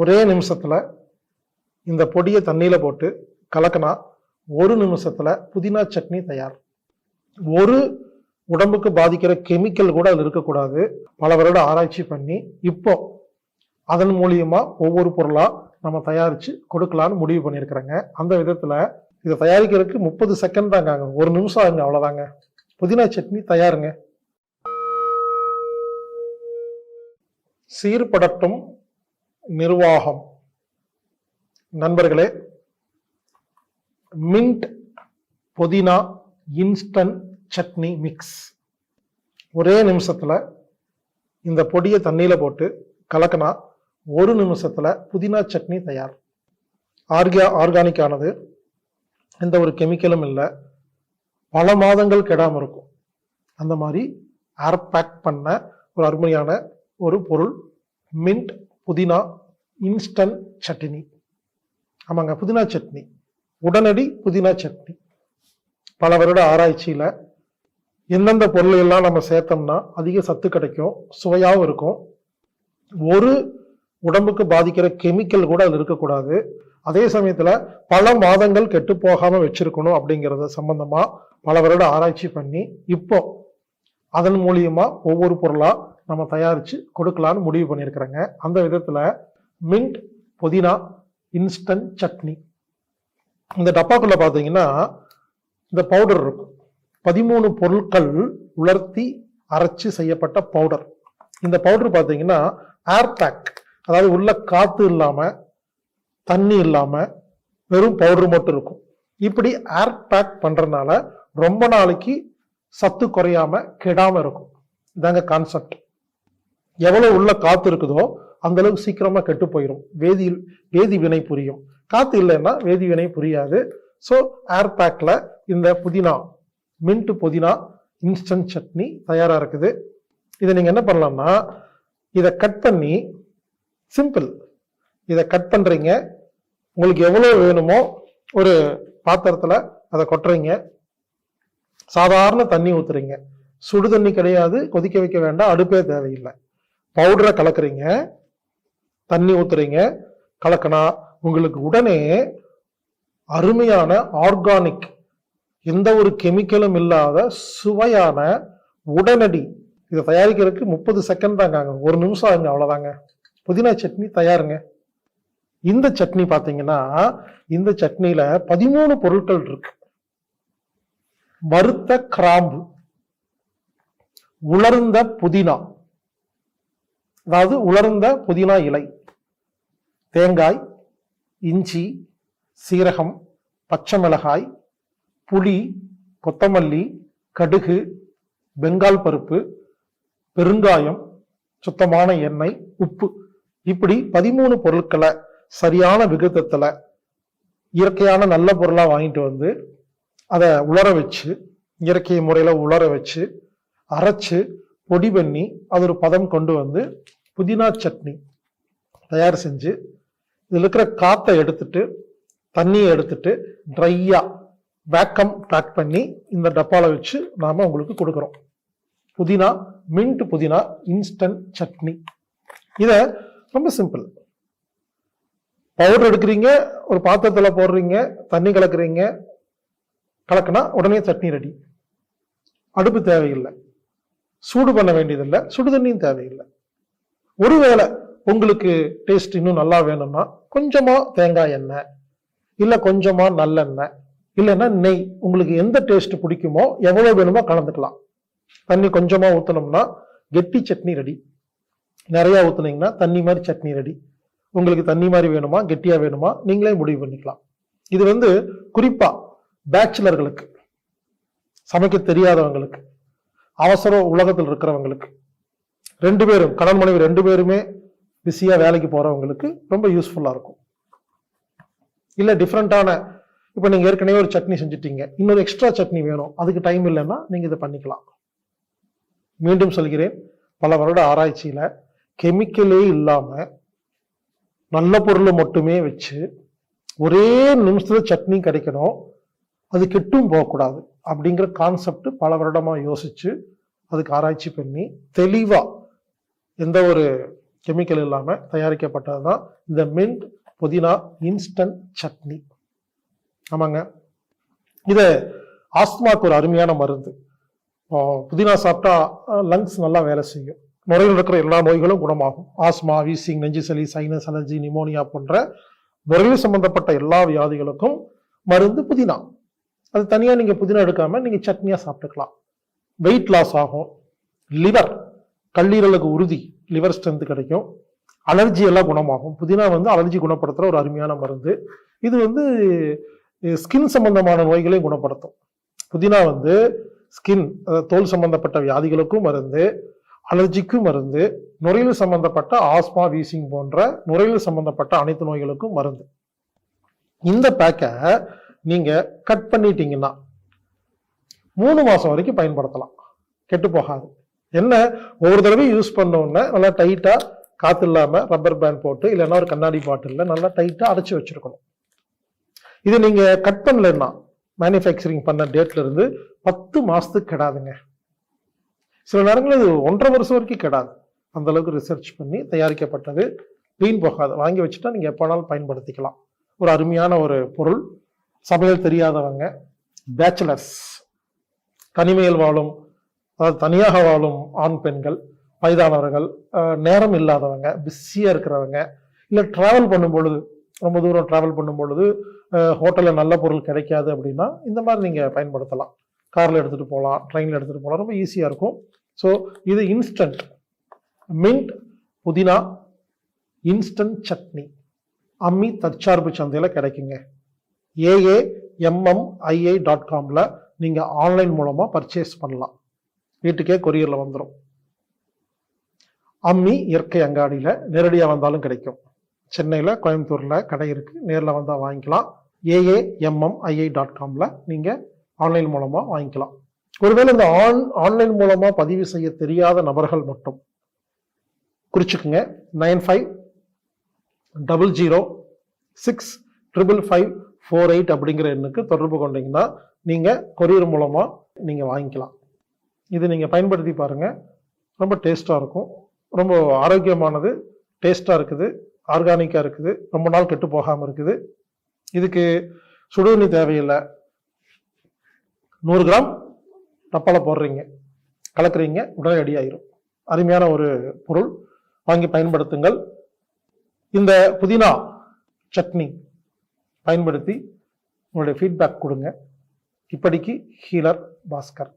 ஒரே நிமிஷத்துல இந்த பொடியை தண்ணியில போட்டு கலக்கினா ஒரு நிமிஷத்துல புதினா சட்னி தயார். ஒரு உடம்புக்கு பாதிக்கிற கெமிக்கல் கூட அதில் இருக்கக்கூடாது. பல வருட ஆராய்ச்சி பண்ணி இப்போ அதன் மூலியமா ஒவ்வொரு பொருளா நம்ம தயாரிச்சு கொடுக்கலான்னு முடிவு பண்ணியிருக்கிறேங்க. அந்த விதத்துல இதை தயாரிக்கிறதுக்கு முப்பது செகண்ட் தாங்க ஆகும். ஒரு நிமிஷம் ஆகுங்க அவ்வளவுதாங்க. புதினா சட்னி தயாருங்க. சீர்படட்டும் நிர்வாகம். நண்பர்களே மின்ட் புதினா இன்ஸ்டன்ட் சட்னி மிக்ஸ் ஒரே நிமிஷத்தில் இந்த பொடியை தண்ணியில் போட்டு கலக்கினா ஒரு நிமிஷத்தில் புதினா சட்னி தயார். ஆர்கியா ஆர்கானிக் ஆனது எந்த ஒரு கெமிக்கலும் இல்லை. பல மாதங்கள் கெடாமல் இருக்கும். அந்த மாதிரி ஏர் பேக் பண்ண ஒரு அருமையான ஒரு பொருள் மின்ட் புதினா இன்ஸ்டன்ட் சட்னி. ஆமாங்க புதினா சட்னி. உடனடி புதினா சட்னி. பல வருட ஆராய்ச்சியில் எந்தெந்த பொருள் எல்லாம் நம்ம சேர்த்தோம்னா அதிக சத்து கிடைக்கும் சுவையாகவும் இருக்கும். ஒரு உடம்புக்கு பாதிக்கிற கெமிக்கல் கூட அதில் இருக்கக்கூடாது. அதே சமயத்தில் பல மாதங்கள் கெட்டு போகாமல் வச்சிருக்கணும் அப்படிங்கிறத சம்பந்தமாக பல வருட ஆராய்ச்சி பண்ணி இப்போ அதன் மூலியமாக ஒவ்வொரு பொருளாக நம்ம தயாரித்து கொடுக்கலான்னு முடிவு பண்ணியிருக்கிறேங்க. அந்த விதத்தில் மின்ட் புதினா இன்ஸ்டன்ட் சட்னி. இந்த டப்பாக்குள்ளே பார்த்தீங்கன்னா இந்த பவுடர் இருக்கும். பதிமூணு பொருட்கள் உலர்த்தி அரைச்சு செய்யப்பட்ட பவுடர். இந்த பவுடர் பார்த்தீங்கன்னா ஏர் பேக் அதாவது உள்ள காற்று இல்லாமல் தண்ணி இல்லாமல் வெறும் பவுடர் மட்டும் இருக்கும். இப்படி ஏர் பேக் பண்றதுனால ரொம்ப நாளைக்கு சத்து குறையாம கெடாமல் இருக்கும். இதாங்க கான்செப்ட் எவ்வளவு உள்ள காத்து இருக்குதோ அந்த அளவுக்கு சீக்கிரமா கெட்டு போயிடும் வேதியில் வேதி வினை புரியும். காத்து இல்லைன்னா வேதி வினை புரியாது. ஸோ ஏர் பேக்ல இந்த புதினா மின்ட் புதினா இன்ஸ்டன்ட் சட்னி தயாரா இருக்குது. இதை நீங்க என்ன பண்ணலாம்னா இதை கட் பண்ணி சிம்பிள் இதை கட் பண்றீங்க. உங்களுக்கு எவ்வளவு வேணுமோ ஒரு பாத்திரத்துல அதை கொட்டுறீங்க. சாதாரண தண்ணி ஊத்துறீங்க. சுடு தண்ணி கிடையாது கொதிக்க வைக்க வேண்டாம் அடுப்பே தேவையில்லை. பவுடரை கலக்குறீங்க தண்ணி ஊத்துறீங்க கலக்கினா உங்களுக்கு உடனே அருமையான ஆர்கானிக் எந்த ஒரு கெமிக்கலும் இல்லாத சுவையான உடனடி இதை தயாரிக்கிறதுக்கு முப்பது செகண்ட் தாங்க ஆகும். ஒரு நிமிஷம் ஆகுங்க அவ்வளோதாங்க புதினா சட்னி தயாருங்க இந்த சட்னி பார்த்தீங்கன்னா இந்த சட்னியில பதிமூணு பொருட்கள் இருக்கு வறுத்த கிராம்பு உலர்ந்த புதினா அதாவது உலர்ந்த புதினா இலை தேங்காய் இஞ்சி சீரகம் பச்சை மிளகாய் புளி கொத்தமல்லி கடுகு பெங்கால் பருப்பு பெருங்காயம் சுத்தமான எண்ணெய் உப்பு. இப்படி பதிமூணு பொருட்களை சரியான விகிதத்தில் இயற்கையான நல்ல பொருளாக வாங்கிட்டு வந்து அதை உலர வச்சு இயற்கை முறையில் உலர வச்சு அரைச்சு பொடி பண்ணி அது ஒரு பதம் கொண்டு வந்து புதினா சட்னி தயார் செஞ்சு இதில் இருக்கிற காற்றை எடுத்துட்டு தண்ணியை எடுத்துட்டு ட்ரையாக வேக்கம் பேக் பண்ணி இந்த டப்பாவில் வச்சு நாம் உங்களுக்கு கொடுக்குறோம். புதினா மின்ட் புதினா இன்ஸ்டன்ட் சட்னி. இதை ரொம்ப சிம்பிள் பவுடர் எடுக்கிறீங்க ஒரு பாத்திரத்தில் போடுறீங்க தண்ணி கலக்குறீங்க கலக்குனா உடனே சட்னி ரெடி அடுப்பு தேவையில்லை. சூடு பண்ண வேண்டியதில்லை. சுடு தண்ணியும் தேவையில்லை. ஒருவேளை உங்களுக்கு டேஸ்ட் இன்னும் நல்லா வேணும்னா கொஞ்சமா தேங்காய் எண்ணெய் இல்லை கொஞ்சமா நல்லெண்ணெய் இல்லைன்னா நெய் உங்களுக்கு எந்த டேஸ்ட் பிடிக்குமோ எவ்வளோ வேணுமோ கலந்துக்கலாம். தண்ணி கொஞ்சமா ஊற்றினோம்னா கெட்டி சட்னி ரெடி. நிறைய ஊற்றுனீங்கன்னா தண்ணி மாதிரி சட்னி ரெடி. உங்களுக்கு தண்ணி மாதிரி வேணுமா கெட்டியா வேணுமா நீங்களே முடிவு பண்ணிக்கலாம். இது வந்து குறிப்பா பேச்சுலர்களுக்கு சமைக்க தெரியாதவங்களுக்கு அவசரம் உலகத்தில் இருக்கிறவங்களுக்கு ரெண்டு பேரும் கடன் மனைவி ரெண்டு பேருமே பிஸியாக வேலைக்கு போகிறவங்களுக்கு ரொம்ப யூஸ்ஃபுல்லாக இருக்கும். இல்லை டிஃப்ரெண்ட்டான இப்போ நீங்கள் ஏற்கனவே ஒரு சட்னி செஞ்சுட்டீங்க. இன்னொரு எக்ஸ்ட்ரா சட்னி வேணும். அதுக்கு டைம் இல்லைன்னா நீங்கள் இதை பண்ணிக்கலாம். மீண்டும் சொல்கிறேன் பல வருட ஆராய்ச்சியில் கெமிக்கலே இல்லாமல் நல்ல பொருளை மட்டுமே வச்சு ஒரே நிமிஷத்தில் சட்னி கிடைக்கணும். அது கெட்டும் போகக்கூடாது. அப்படிங்கிற கான்செப்ட் பல வருடமாக யோசித்து அதுக்கு ஆராய்ச்சி பண்ணி தெளிவாக எந்த ஒரு கெமிக்கல் இல்லாமல் தயாரிக்கப்பட்டது தான் இந்த மின்ட் புதினா இன்ஸ்டன்ட் சட்னி. ஆமாங்க. இது ஆஸ்துமாக்கு ஒரு அருமையான மருந்து. புதினா சாப்பிட்டா லங்ஸ் நல்லா வேலை செய்யும். நுரையில் இருக்கிற எல்லா நோய்களும் குணமாகும். ஆஸ்மா வீசிங் நெஞ்சு சளி சைனஸ் அலர்ஜி நிமோனியா போன்ற நுரையில் சம்பந்தப்பட்ட எல்லா வியாதிகளுக்கும் மருந்து புதினா. அது தனியாக நீங்கள் புதினா எடுக்காமல் நீங்கள் சட்னியாக சாப்பிட்டுக்கலாம். வெயிட் லாஸ் ஆகும். லிவர் கல்லீரலுக்கு உறுதி லிவர் ஸ்ட்ரென்த் கிடைக்கும். அலர்ஜி எல்லாம் குணமாகும். புதினா வந்து அலர்ஜி குணப்படுத்துகிற ஒரு அருமையான மருந்து. இது வந்து ஸ்கின் சம்பந்தமான நோய்களையும் குணப்படுத்தும். புதினா வந்து ஸ்கின் தோல் சம்பந்தப்பட்ட வியாதிகளுக்கும் மருந்து அலர்ஜிக்கும் மருந்து நுரையீரல் சம்பந்தப்பட்ட ஆஸ்மா வீசிங் போன்ற நுரையீரல் சம்பந்தப்பட்ட அனைத்து நோய்களுக்கும் மருந்து. இந்த பேக்கை நீங்கள் கட் பண்ணிட்டீங்கன்னா மூணு மாதம் வரைக்கும் பயன்படுத்தலாம். கெட்டு போகாது. என்ன ஒவ்வொரு தடவையும் யூஸ் பண்ண நல்லா டைட்டாக காற்று இல்லாமல் ரப்பர் பேண்ட் போட்டு இல்லைன்னா ஒரு கண்ணாடி பாட்டிலில் நல்லா டைட்டாக அடைச்சி வச்சுருக்கணும். இது நீங்கள் கட் பண்ணலன்னா மேனுஃபேக்சரிங் பண்ண டேட்லேருந்து பத்து மாதத்துக்கு கெடாதுங்க. சில நேரங்களில் இது ஒன்றரை வருஷம் வரைக்கும் கெடாது. அந்த அளவுக்கு ரிசர்ச் பண்ணி தயாரிக்கப்பட்டது வீண் போகாது. வாங்கி வச்சுட்டா நீங்கள் எப்போனாலும் பயன்படுத்திக்கலாம். ஒரு அருமையான ஒரு பொருள். சமையல் தெரியாதவங்க பேச்சுலர்ஸ் தனிமையில் வாழும் அதாவது தனியாக வாழும் ஆண் பெண்கள் வயதானவர்கள் நேரம் இல்லாதவங்க பிஸியாக இருக்கிறவங்க இல்லை ட்ராவல் பண்ணும் பொழுது ரொம்ப தூரம் ட்ராவல் பண்ணும் பொழுது ஹோட்டலில் நல்ல பொருள் கிடைக்காது அப்படின்னா இந்த மாதிரி நீங்கள் பயன்படுத்தலாம். காரில் எடுத்துகிட்டு போகலாம் ட்ரெயினில் எடுத்துகிட்டு போகலாம் ரொம்ப ஈஸியாக இருக்கும். ஸோ இது இன்ஸ்டன்ட் மின்ட் புதினா இன்ஸ்டன்ட் சட்னி. அம்மி தற்சார்பு சந்தையில் கிடைக்குங்க. ஏஏஎம்எம்ஐஐ டாட் காமில் நீங்கள் ஆன்லைன் மூலமாக பர்ச்சேஸ் பண்ணலாம். வீட்டுக்கே கொரியரில் வந்துடும் அம்மி இயற்கை அங்காடியில் நேரடியாக வந்தாலும் கிடைக்கும். சென்னையில் கோயம்புத்தூரில் கடை இருக்குது நேரில் வந்தால் வாங்கிக்கலாம். ஏஏஎம்எம்ஐஐ டாட் காமில் நீங்கள் ஆன்லைன் மூலமாக வாங்கிக்கலாம். ஒருவேளை இந்த ஆன் ஆன்லைன் மூலமாக பதிவு செய்ய தெரியாத நபர்கள் மட்டும் குறிச்சுக்குங்க. Nine five double zero six triple five four eight அப்படிங்கிற எண்ணுக்கு தொடர்பு கொண்டீங்கன்னா நீங்கள் கொரியர் மூலமாக நீங்கள் வாங்கிக்கலாம். இது நீங்கள் பயன்படுத்தி பாருங்கள் ரொம்ப டேஸ்ட்டாக இருக்கும். ரொம்ப ஆரோக்கியமானது டேஸ்ட்டாக இருக்குது ஆர்கானிக்காக இருக்குது ரொம்ப நாள் கெட்டு போகாமல் இருக்குது. இதுக்கு சுடுதண்ணி தேவையில்லை. நூறு கிராம் டப்பாவில் போடுறீங்க. கலக்குறீங்க உடனே ரெடி ஆயிரும். அருமையான ஒரு பொருள். வாங்கி பயன்படுத்துங்கள். இந்த புதினா சட்னி பயன்படுத்தி உங்களுடைய ஃபீட்பேக் கொடுங்க. இப்படிக்கு ஹீலர் பாஸ்கர்.